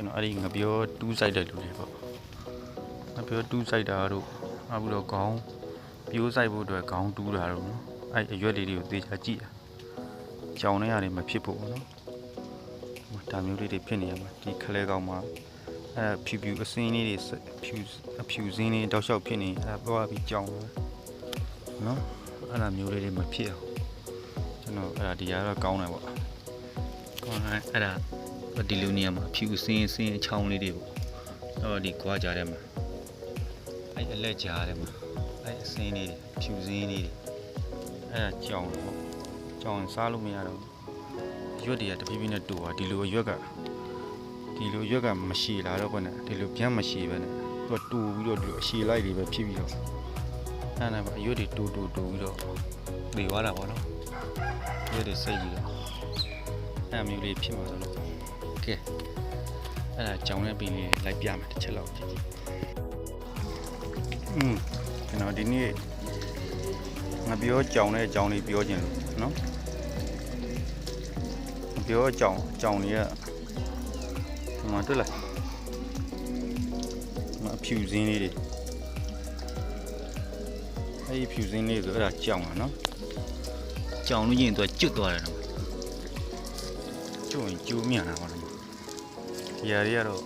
ကျွန်တော်အဲ့ဒီငပြောတူးဆိုင်တဲ့လူတွေပေါ့ငပြောတူးဆိုင်တာတို့နောက်ပြီးတော့ခေါင်းပြိုးဆိုင်ဖို့အတွက်ခေါင်းတူးတာတို့နော်အဲ့အရွက်လေးတွေကိုသေချာကြည့်တာကြောင်နေရတယ်မဖြစ်ဖို့ပေါ့နော်ဒါမျိုးလေးတွေဖြစ်နေရမှာဒီခလဲကောင်မှာအဲ့ဖြူဖြူအစင်းလေးတွေဆက်ဖြူအဖြူစင်းလေးတောက်လျှောက်ဖြစ်နေအဲ့သွားပြီးကြောင်တယ်နော်အဲ့ဒါမျိုးလေးတွေမဖြစ်အောင်ကျွန်တော်အဲ့ဒါဒီကတော့ကောင်းတယ်ပေါ့ကောင်းတယ်အဲ့ဒါ ဒီလိုနေရာမှာဖြူစင်းစင်းအချောင်းလေးတွေပေါ့အဲ့တော့ဒီကွာကြတဲ့မှာအဲ့အလက်ကြားတဲ့မှာအဲ့အစင်းလေးတွေဖြူစင်းလေးတွေအဲ့ဒါကြောင်တယ်ပေါ့ကြောင်စားလို့မရတော့ဘူးရွက်တွေကတဖြည်းဖြည်းနဲ့တူသွားဒီလိုရွက်ကဒီလိုရွက်ကမရှည်လာတော့ဘဲနဲ့ဒီလိုပြန်မရှည်ပဲနဲ့သူကတူပြီးတော့ဒီလိုအရှည်လိုက်တွေပဲဖြစ်ပြီးတော့အဲ့ဒါပဲအရွက်တွေတူတူတူပြီးတော့နေသွားတာပေါ့နော်ရွက်တွေစိတ်ပြီးတော့အဲ့မျိုးလေးဖြစ်မှာဆိုလို့ ကဲအဲ့ဒါကြောင်တဲ့ပင်လေးလိုက်ပြမယ်တစ်ချက်လောက်ကြည့်ကြည့်อืมကျွန်တော်ဒီနေ့ငါပြောကြောင်တဲ့ကြောင်လေးပြောခြင်းလို့နော်ငါပြောကြောင်ကြောင်လေးကဒီမှာတွေ့လားဒီမှာအဖြူစင်းလေးတွေအဲ့ဒီဖြူစင်းလေးဆိုအဲ့ဒါကြောင်ပါနော်ကြောင်လို့ရင်သူကကျွတ်သွားတယ်နော်ကျုံရင်ကျိုးမြန်တာပါလို့ ဒီဟာတွေကတော့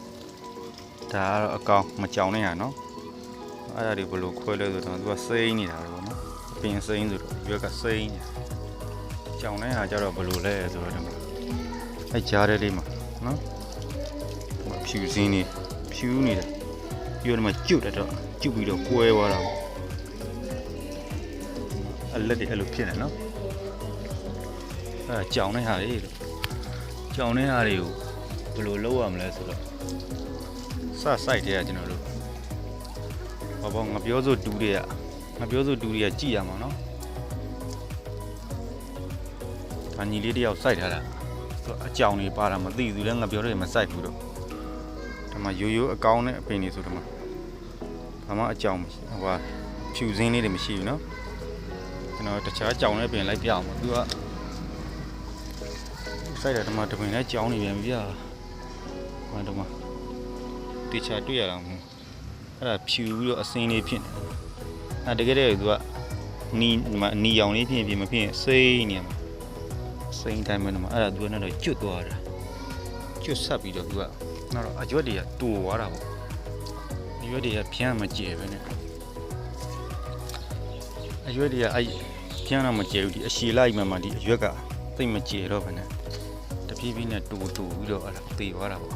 ဒါကတော့အကောင်မကြောင်နဲ့ဟာနော်အဲ့ဒါတွေဘယ်လိုခွဲလဲဆိုတော့သူကစိမ့်နေတာပဲပေါ့နော်အပင်စိမ့်ဆိုတော့ရွက်ကစိမ့်နေကြောင်နဲ့ဟာကျတော့ဘယ်လိုလဲဆိုတော့ဒီမှာအဲ့ကြားတဲ့လေးမှာနော်ဒီမှာဖြူစင်းနေဖြူနေတယ်ပြီးတော့ဒီမှာကျွတ်တယ်တော့ကျွတ်ပြီးတော့ကွဲသွားတာပေါ့အလက်တွေအဲ့လိုဖြစ်နေနော်အဲ့ဒါကြောင်နဲ့ဟာလေလို့ကြောင်တဲ့ဟာတွေကို ဘယ်လိုလုပ်ရမလဲဆိုတော့စစိုက်တဲ့ကကျွန်တော်တို့ဘာဘောငါပြောဆိုတူတွေကငါပြောဆိုတူတွေကကြည်ရမှာနော်ဒါညီလေးတယောက်စိုက်ထားတာသူအကြောင်တွေပါတာမသိဘူးလဲငါပြောတယ်မစိုက်ဘူးတော့ဒီမှာရိုးရိုးအကောင်းနဲ့အပင်တွေဆိုတော့ဘာမှအကြောင်မရှိဟိုဟာဖြူစင်းလေးတွေမရှိဘူးနော်ကျွန်တော်တခြားကြောင်နဲ့ပင်လိုက်ပြအောင်ပါသူကစိုက်တယ်ဒီမှာတပင်နဲ့ကြောင်းနေပြန်ပြီဗျာ ဟိုဒီမှာတေချာတွေ့ရတာမဟုတ်အဲ့ဒါဖြူပြီးတော့အစင်းလေးဖြစ်နေအဲ့တကယ်တည်းကသူကနီဒီမှာနီရောင်လေးဖြစ်ရင်ဖြစ်မဖြစ်ရင်စိမ့်နေမှာစိမ့်တိုင်းမှာဒီမှာအဲ့ဒါသူကနဲ့တော့ကျွတ်သွားတာကျွတ်ဆက်ပြီးတော့သူကနောက်တော့အကျွတ်တွေကတူသွားတာပေါ့အရွက်တွေကဖြန်းမကျဲပဲနဲ့အရွက်တွေကအဲ့ဖြန်းတော့မကျဲဘူးဒီအရှည်လိုက်မှမှဒီအရွက်ကသိပ်မကျဲတော့ဘဲနဲ့တဖြည်းဖြည်းနဲ့တူတူပြီးတော့အဲ့ဒါသေသွားတာပေါ့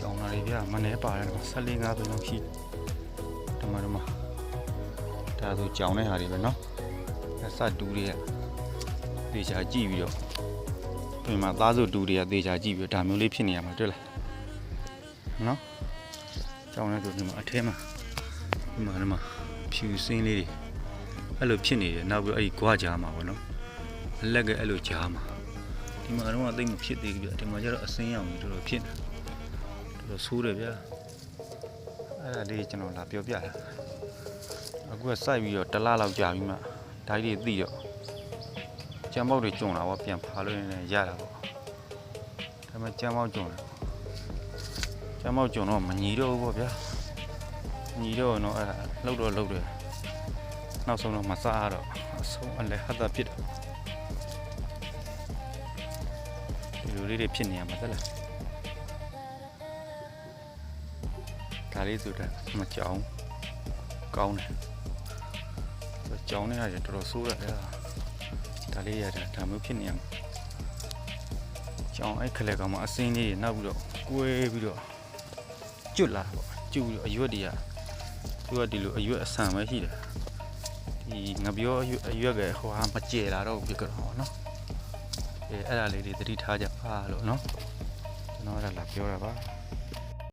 ကြောင်လာတွေဗျမနေပါတယ်ဒီမှာ14 5ဆိုလောက်ရှိတယ်ဒီမှာဒီမှာဒါဆိုကြောင်တဲ့ဟာတွေပဲเนาะအစတူတွေကသေချာကြည့်ပြီးတော့ဒီမှာသားစုတူတွေကသေချာကြည့်ပြီးတော့ဒါမျိုးလေးဖြစ်နေရမှာတွေ့လားเนาะကြောင်တဲ့ဆိုဒီမှာအထဲမှာဒီမှာဒီမှာဖြူစင်းလေးတွေအဲ့လိုဖြစ်နေတယ်နောက်ပြီးတော့အဲ့ဒီကွာကြားမှာပေါ့နော်အလက်ကအဲ့လိုကြားမှာ ဒီမှာတော့အသိမဖြစ်သေးဘူးဗျဒီမှာကျတော့အစင်းရောင်ကြီးတော်တော်ဖြစ်နေတော်တော် ဆိုးတယ်ဗျအဲ့ဒါလေးကျွန်တော်လာပြောပြတာအခုကစိုက်ပြီးတော့တစ်လလောက်ကြာပြီးမှဓာတ်တွေသိတော့ကြမ်းပေါက်တွေကျုံလာတော့ပြန်ဖာလို့နေရတာပေါ့ဒါပေမဲ့ကြမ်းပေါက်ကျုံတယ်ကြမ်းပေါက်ကျုံတော့မညီတော့ဘူးပေါ့ဗျာညီတော့တော့အဲ့ဒါလှုပ်တော့လှုပ်တယ်နောက်ဆုံးတော့မစားတော့အဆုံးအလဲဟတ်တာဖြစ်တယ်ဒီလိုလေးတွေဖြစ်နေရမှာသက်လား ဒါလေးဆိုတာမကြောင်ကောင်းတယ်ကြောင်နေရတယ်တော်တော်ဆိုးတယ်ဒါလေးရတယ်ဒါမျိုးဖြစ်နေရမှာကြောင်အဲ့ခလက်ကောင်မှာအစင်းလေးတွေနောက်ပြီးတော့ကွဲပြီးတော့ကျွတ်လာပေါ့ကျွတ်ပြီးတော့အရွက်တွေကသူကဒီလိုအရွက်အဆန်ပဲရှိတယ်ဒီငပြောအရွက်အရွက်ကဟိုဟာမကျေလာတော့ဖြစ်ကြတော့ပေါ့နော်အဲအဲ့ဒါလေးတွေသတိထားကြပါလို့နော်ကျွန်တော်အဲ့ဒါလာပြောတာပါ